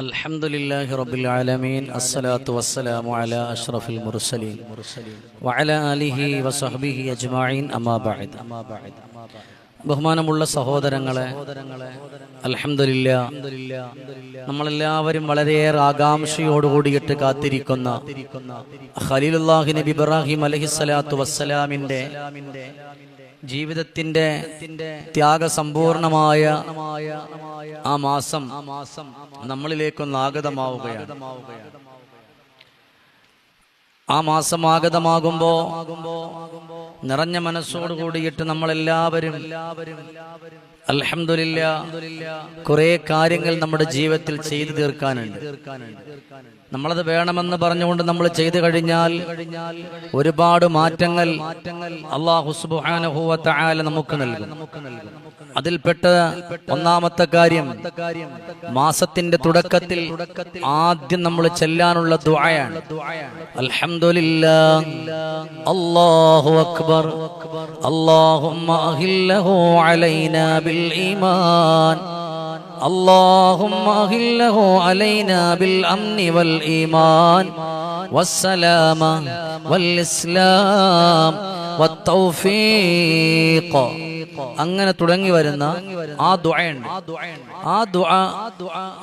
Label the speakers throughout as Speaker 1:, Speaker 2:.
Speaker 1: الحمد لله رب العالمين الصلاة والسلام على أشرف المرسلين وعلى آله وصحبه أجمعين أما بعد ബഹുമാനമുള്ള സഹോദരങ്ങളെ അൽഹംദുലില്ല നമ്മളെല്ലാവരും വളരെയേറെ ആകാംക്ഷയോടുകൂടിയിട്ട് കാത്തിരിക്കുന്ന ഖലീലുല്ലാഹി നബി ഇബ്രാഹിം അലഹിസ്സലാത്തു വസ്സലാമിന്റെ ജീവിതത്തിന്റെ ത്യാഗസമ്പൂർണമായ ആ മാസം നമ്മളിലേക്കൊന്ന് ആഗതമാവുകയാണ് ആ മാസം ആഗതമാകുമ്പോ നിറഞ്ഞ മനസ്സോട് കൂടിയിട്ട് നമ്മളെല്ലാവരും അലഹമില്ല കുറെ കാര്യങ്ങൾ നമ്മുടെ ജീവിതത്തിൽ ചെയ്തു തീർക്കാനുണ്ട്. നമ്മളത് വേണമെന്ന് പറഞ്ഞുകൊണ്ട് നമ്മൾ ചെയ്തു കഴിഞ്ഞാൽ ഒരുപാട് മാറ്റങ്ങൾ അള്ളാഹുസ്ബുഹാനുഭൂവത്തായ നമുക്ക് നൽകും. അതിൽപ്പെട്ട ഒന്നാമത്തെ കാര്യം മാസത്തിന്റെ തുടക്കത്തിൽ ആദ്യം നമ്മൾ ചെല്ലാനുള്ള ദുആയാണ്. അൽഹംദുലില്ല അല്ലാഹു അക്ബർ അല്ലാഹുമ്മ അഹില്ലഹു അലൈനാ بالإيمان. اللهم أهله علينا بالأمن والإيمان والسلامة والإسلام والتوفيق. അങ്ങനെ തുടങ്ങി വരുന്ന ആ ദുഴയുണ്ട് ആ ദുആ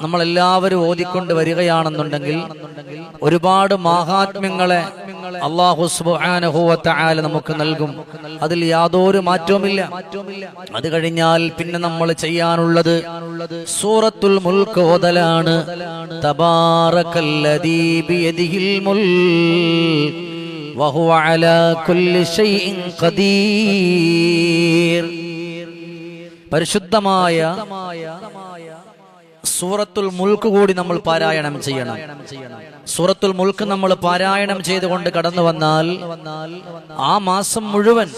Speaker 1: നമ്മളെല്ലാവരും ഓതിക്കൊണ്ട് വരികയാണെന്നുണ്ടെങ്കിൽ ഒരുപാട് മഹാത്മ്യങ്ങളെ അള്ളാഹു നമുക്ക് നൽകും. അതിൽ യാതൊരു മാറ്റവുമില്ല. അത് കഴിഞ്ഞാൽ പിന്നെ നമ്മൾ ചെയ്യാനുള്ളത് സൂറത്തുൽ മുൽക്ക് ഓതലാണ്. തബാറക്കല്ലദീ ബിയദിഹിൽ മുൽക്ക്. وهو على كل شيء قدير പരിശുദ്ധമായ സൂറത്തുൽ മുൽക്ക് കൂടി നമ്മൾ പാരായണം ചെയ്യണം സൂറത്തുൽ മുൽക്ക് നമ്മൾ പാരായണം ചെയ്തുകൊണ്ട് കടന്നു വന്നാൽ ആ മാസം മുഴുവൻ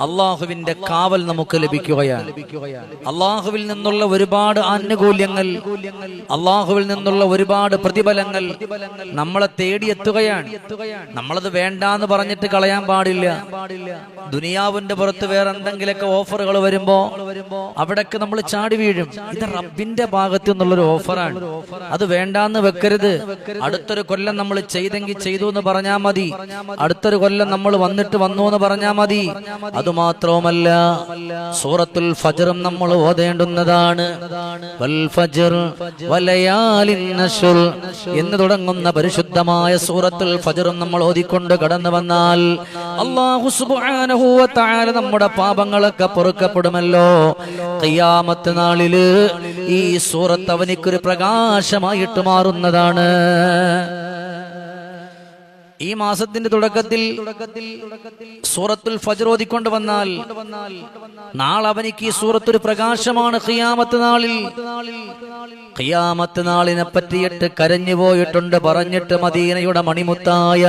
Speaker 1: അള്ളാഹുവിന്റെ കാവൽ നമുക്ക് ലഭിക്കുകയാണ്. അള്ളാഹുവിൽ നിന്നുള്ള ഒരുപാട് ആനുകൂല്യങ്ങൾ അള്ളാഹുവിൽ നിന്നുള്ള ഒരുപാട് പ്രതിഫലങ്ങൾ നമ്മളെ തേടിയെത്തുകയാണ്. നമ്മളത് വേണ്ടാന്ന് പറഞ്ഞിട്ട് കളയാൻ പാടില്ല. ദുനിയാവിന്റെ പുറത്ത് വേറെ എന്തെങ്കിലുമൊക്കെ ഓഫറുകൾ വരുമ്പോ അവിടൊക്കെ നമ്മൾ ചാടി വീഴും. ഇത് റബ്ബിന്റെ ഭാഗത്തു നിന്നുള്ളൊരു ഓഫറാണ്. അത് വേണ്ടാന്ന് വെക്കരുത്. അടുത്തൊരു കൊല്ലം നമ്മൾ ചെയ്തെങ്കിൽ ചെയ്തു എന്ന് പറഞ്ഞാൽ മതി. അടുത്തൊരു കൊല്ലം നമ്മൾ വന്നിട്ട് വന്നു എന്ന് പറഞ്ഞാൽ മതി. അതുമാത്രവുമല്ല സൂറത്തുൽ ഫജറും നമ്മൾ ഓതേണ്ടുന്നതാണ്. എന്ന് തുടങ്ങുന്ന പരിശുദ്ധമായ സൂറത്തുൽ ഫജറും നമ്മൾ ഓതിക്കൊണ്ട് കടന്നു വന്നാൽ അള്ളാഹു നമ്മുടെ പാപങ്ങളൊക്കെ പൊറുക്കപ്പെടുമല്ലോ. ഖിയാമത്ത് നാളിൽ ഈ സൂറത്ത് അവനിക്കൊരു പ്രകാശമായിട്ട് മാറുന്നതാണ്. ഈ മാസത്തിന്റെ തുടക്കത്തിൽ സൂറത്തുൽ ഫജർ വന്നാൽ നാളെ അവനിക്ക് ഈ സൂറത്തൊരു പ്രകാശമാണ് ഖിയാമത്ത് നാളിൽ. ഖിയാമത്ത് നാളിനെ പറ്റിയിട്ട് കരഞ്ഞു പോയിട്ടുണ്ട് പറഞ്ഞിട്ട് മദീനയുടെ മണിമുത്തായ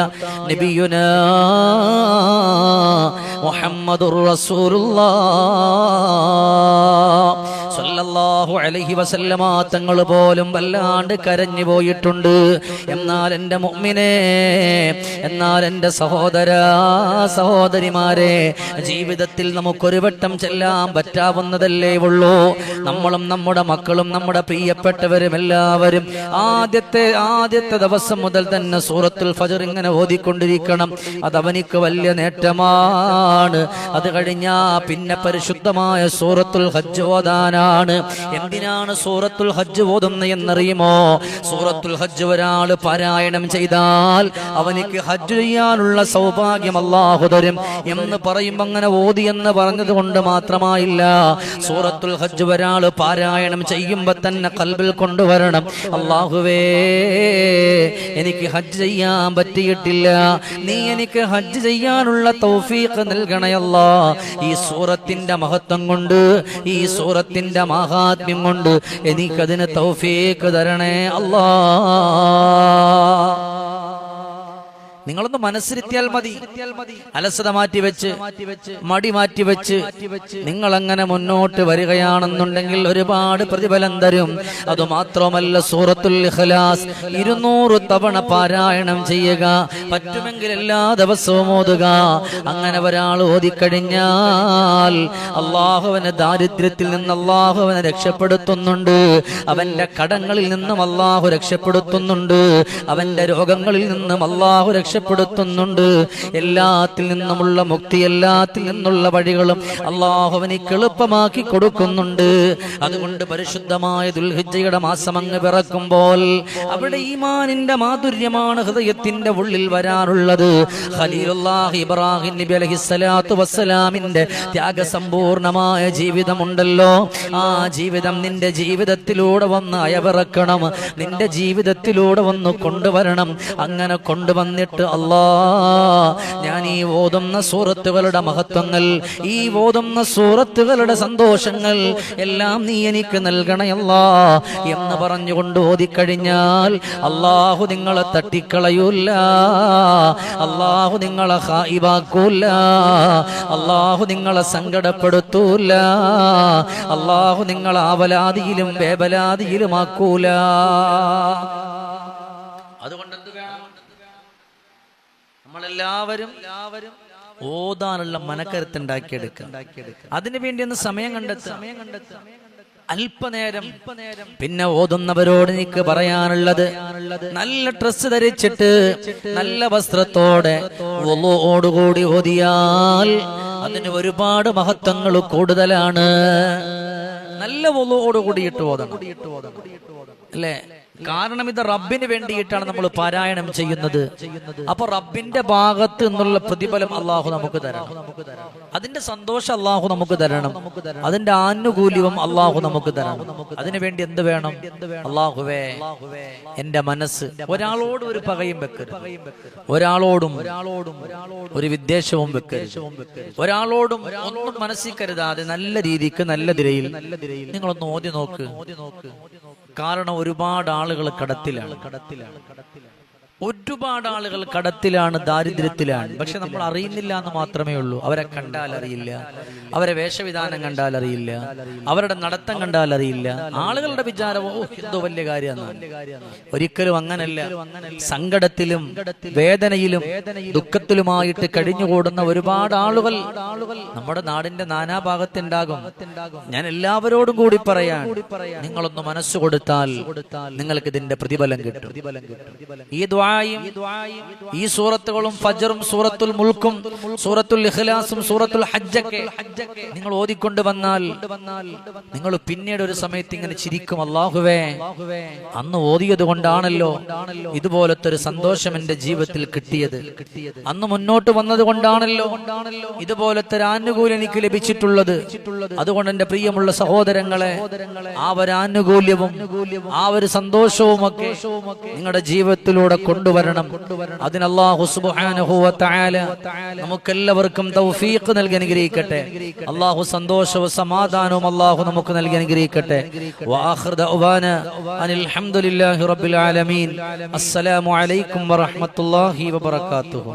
Speaker 1: നബിയുന മുഹമ്മദുർ റസൂലുള്ളാഹ് സല്ലല്ലാഹു അലൈഹി വസല്ലമ തങ്ങൾ പോലും വല്ലാണ്ട് കരഞ്ഞു പോയിട്ടുണ്ട്. എന്നാൽ എന്റെ മുഅ്മിനെ എന്നാൽ എന്റെ സഹോദര സഹോദരിമാരെ ജീവിതത്തിൽ നമുക്കൊരു വട്ടം ചെല്ലാൻ പറ്റാവുന്നതല്ലേ ഉള്ളൂ. നമ്മളും നമ്മുടെ മക്കളും നമ്മുടെ പ്രിയപ്പെട്ടവരും എല്ലാവരും ആദ്യത്തെ ആദ്യത്തെ ദിവസം മുതൽ തന്നെ സൂറത്തുൽ ഫജർ ഇങ്ങനെ ഓതിക്കൊണ്ടിരിക്കണം. അത് അവനിക്ക് വലിയ നേട്ടമാണ്. അത് കഴിഞ്ഞാ പിന്നെ പരിശുദ്ധമായ സൂറത്തുൽ ഹജ്ജ് ഓതാനാണ്. എന്തിനാണ് സൂറത്തുൽ ഹജ്ജ് ഓതുന്നത് എന്നറിയുമോ? സൂറത്തുൽ ഹജ്ജ് ഒരാൾ പാരായണം ചെയ്താൽ അവനിക്ക് ഹജ്ജ് ചെയ്യാനുള്ള സൗഭാഗ്യം അള്ളാഹു തരും. എന്ന് പറയുമ്പോ അങ്ങനെ ഓതി എന്ന് പറഞ്ഞത് കൊണ്ട് മാത്രമായില്ല. സൂറത്തുൽ ഹജ്ജ് ഒരാൾ പാരായണം ചെയ്യുമ്പോൾ തന്നെ കൽബിൽ കൊണ്ടുവരണം. അള്ളാഹുവേ എനിക്ക് ഹജ്ജ് ചെയ്യാൻ പറ്റിയിട്ടില്ല. നീ എനിക്ക് ഹജ്ജ് ചെയ്യാനുള്ള തൗഫീഖ് നൽകണയല്ല. ഈ സൂറത്തിന്റെ മഹത്വം കൊണ്ട് ഈ സൂറത്തിന്റെ മഹാത്മ്യം കൊണ്ട് എനിക്കതിന് തൗഫീക്ക് തരണേ അല്ലാ. നിങ്ങളൊന്ന് മനസ്സിരുത്തിയാൽ മതി. അലസത മാറ്റി വെച്ച് മടി മാറ്റി വെച്ച് നിങ്ങൾ അങ്ങനെ മുന്നോട്ട് വരികയാണെന്നുണ്ടെങ്കിൽ ഒരുപാട് പ്രതിഫലം തരും. അത് മാത്രമല്ല സൂറത്തുൽ ഇഖ്ലാസ് ഇരുന്നൂറ് തവണ പാരായണം ചെയ്യുക. പറ്റുമെങ്കിൽ എല്ലാ ദിവസവും ഓതുക. അങ്ങനെ ഒരാൾ ഓതിക്കഴിഞ്ഞാൽ അള്ളാഹുവിനെ ദാരിദ്ര്യത്തിൽ നിന്ന് അള്ളാഹുവിനെ രക്ഷപ്പെടുത്തുന്നുണ്ട്. അവന്റെ കടങ്ങളിൽ നിന്നും അള്ളാഹു രക്ഷപ്പെടുത്തുന്നുണ്ട്. അവന്റെ രോഗങ്ങളിൽ നിന്നും അള്ളാഹു രക്ഷപ്പെടുത്തുന്നുണ്ട്. എല്ലാത്തിൽ നിന്നുമുള്ള മുക്തി എല്ലാത്തിൽ നിന്നുള്ള വഴികളും അള്ളാഹുവിനിക്ക് എളുപ്പമാക്കി കൊടുക്കുന്നുണ്ട്. അതുകൊണ്ട് പരിശുദ്ധമായ ദുൽഹിജയുടെ മാസം അങ്ങ് പിറക്കുമ്പോൾ അവിടെ ഈമാനിന്റെ മാധുര്യമാണ് ഹൃദയത്തിന്റെ ഉള്ളിൽ വരാറുള്ളത്. ഇബ്രാഹിം നബി അലൈഹിസ്സലാത്തു വസ്സലാമിന്റെ ത്യാഗസമ്പൂർണമായ ജീവിതമുണ്ടല്ലോ. ആ ജീവിതം നിന്റെ ജീവിതത്തിലൂടെ വന്ന് അയവിറക്കണം. നിന്റെ ജീവിതത്തിലൂടെ വന്ന് കൊണ്ടുവരണം. അങ്ങനെ കൊണ്ടുവന്നിട്ട് അല്ലാ ഞാൻ ഈ ഓതുന്ന സൂറത്തുകളുടെ മഹത്വങ്ങൾ ഈ ഓതുന്ന സൂറത്തുകളുടെ സന്തോഷങ്ങൾ എല്ലാം നീ എനിക്ക് നൽകണയല്ല എന്ന് പറഞ്ഞുകൊണ്ട് ഓതിക്കഴിഞ്ഞാൽ അള്ളാഹു നിങ്ങളെ തട്ടിക്കളയൂല്ല അള്ളാഹു നിങ്ങളെ ഹായിവാക്കൂല്ല അള്ളാഹു നിങ്ങളെ സങ്കടപ്പെടുത്തൂല അള്ളാഹു നിങ്ങളെ ആവലാതിയിലും വേവലാതിയിലുമാക്കൂല. നമ്മളെല്ലാവരും എല്ലാവരും ഓതാനുള്ള മനക്കരുത്തുണ്ടാക്കിയെടുക്കുക. അതിനു വേണ്ടി ഒന്ന് സമയം കണ്ടെത്തുക. സമയം കണ്ടെത്തുക അല്പനേരം പിന്നെ ഓതുന്നവരോട് എനിക്ക് പറയാനുള്ളത് നല്ല ഡ്രസ്സ് ധരിച്ചിട്ട് നല്ല വസ്ത്രത്തോടെ ഓടുകൂടി ഓതിയാൽ അതിന് ഒരുപാട് മഹത്വങ്ങൾ കൂടുതലാണ്. നല്ല ഒലോട് ഇട്ട് ഓതണം. അല്ലേ? കാരണം ഇത് റബ്ബിന് വേണ്ടിയിട്ടാണ് നമ്മൾ പാരായണം ചെയ്യുന്നത്. അപ്പൊ റബ്ബിന്റെ ഭാഗത്ത് നിന്നുള്ള പ്രതിഫലം അള്ളാഹു നമുക്ക് തരണം. അതിന്റെ സന്തോഷം അള്ളാഹു നമുക്ക് തരണം. അതിന്റെ ആനുകൂല്യം അള്ളാഹു നമുക്ക് തരണം. അതിനു വേണ്ടി എന്ത് വേണം? അള്ളാഹുവേ എന്റെ മനസ്സ് ഒരാളോട് ഒരു പകയും വെക്കരുത്. ഒരാളോടും ഒരാളോടും ഒരു വിദ്വേഷവും വെക്കരുത്. ഒരാളോടും ഒന്നും മനസ്സിൽ കരുതാതെ നല്ല രീതിക്ക് നല്ല തിരയിൽ നിങ്ങളൊന്ന് ഓതി നോക്ക്. കാരണം ഒരുപാട് ആളുകൾ കടത്തിലാണ്. കടത്തിലാണ്. ഒരുപാട് ആളുകൾ കടത്തിലാണ് ദാരിദ്ര്യത്തിലാണ്. പക്ഷെ നമ്മൾ അറിയുന്നില്ല എന്ന് മാത്രമേ ഉള്ളൂ. അവരെ കണ്ടാൽ അറിയില്ല. അവരെ വേഷവിധാനം കണ്ടാൽ അറിയില്ല. അവരുടെ നടത്തം കണ്ടാൽ അറിയില്ല. ആളുകളുടെ വിചാരം എന്തോ വലിയ കാര്യമാണ്. ഒരിക്കലും അങ്ങനല്ല. സങ്കടത്തിലും വേദനയിലും ദുഃഖത്തിലുമായിട്ട് കഴിഞ്ഞുകൂടുന്ന ഒരുപാട് ആളുകൾ നമ്മുടെ നാടിന്റെ നാനാഭാഗത്തുണ്ടാകും. ഞാൻ എല്ലാവരോടും കൂടി പറയാൻ നിങ്ങളൊന്ന് മനസ്സുകൊടുത്താൽ നിങ്ങൾക്ക് ഇതിന്റെ പ്രതിഫലം കിട്ടും. ഈ ദ്വായും ഈ സൂറത്തുകളും ഫജറും സൂറത്തുൽ മുൽക്കും സൂറത്തുൽ ഇഖ്ലാസും സൂറത്തുൽ ഹജ്ജൊക്കെ നിങ്ങൾ ഓതിക്കൊണ്ട് വന്നാൽ നിങ്ങൾ പിന്നീട് ഒരു സമയത്ത് ഇങ്ങനെ ചിരിക്കും അള്ളാഹുവേ അന്ന് ഓതിയത് കൊണ്ടാണല്ലോ ഇതുപോലത്തെ ഒരു സന്തോഷം എന്റെ ജീവിതത്തിൽ കിട്ടിയത്. അന്ന് മുന്നോട്ട് വന്നത് കൊണ്ടാണല്ലോ ഇതുപോലത്തെ ഒരു ആനുകൂല്യം എനിക്ക് ലഭിച്ചിട്ടുള്ളത്. അതുകൊണ്ട് എന്റെ പ്രിയമുള്ള സഹോദരങ്ങളെ ആ ഒരു ആനുകൂല്യവും ആ ഒരു സന്തോഷവും ഒക്കെ നിങ്ങളുടെ ജീവിതത്തിലൂടെ കൊണ്ടുവരണം. അതിന് അല്ലാഹു സുബ്ഹാനഹു വ നമുക്കെല്ലാവർക്കും തൗഫീഖ് നൽകി അനുഗ്രഹിക്കട്ടെ. അല്ലാഹു സന്തോഷവും സമാധാനവും അല്ലാഹു നമുക്ക് നൽകി അനുഗ്രഹിക്കട്ടെ. വആഖിർ ദഅവാന അനിൽ ഹംദുലില്ലാഹി റബ്ബിൽ ആലമീൻ. അസ്സലാമു അലൈക്കും വറഹ്മത്തുള്ളാഹി വബറകാതുഹു.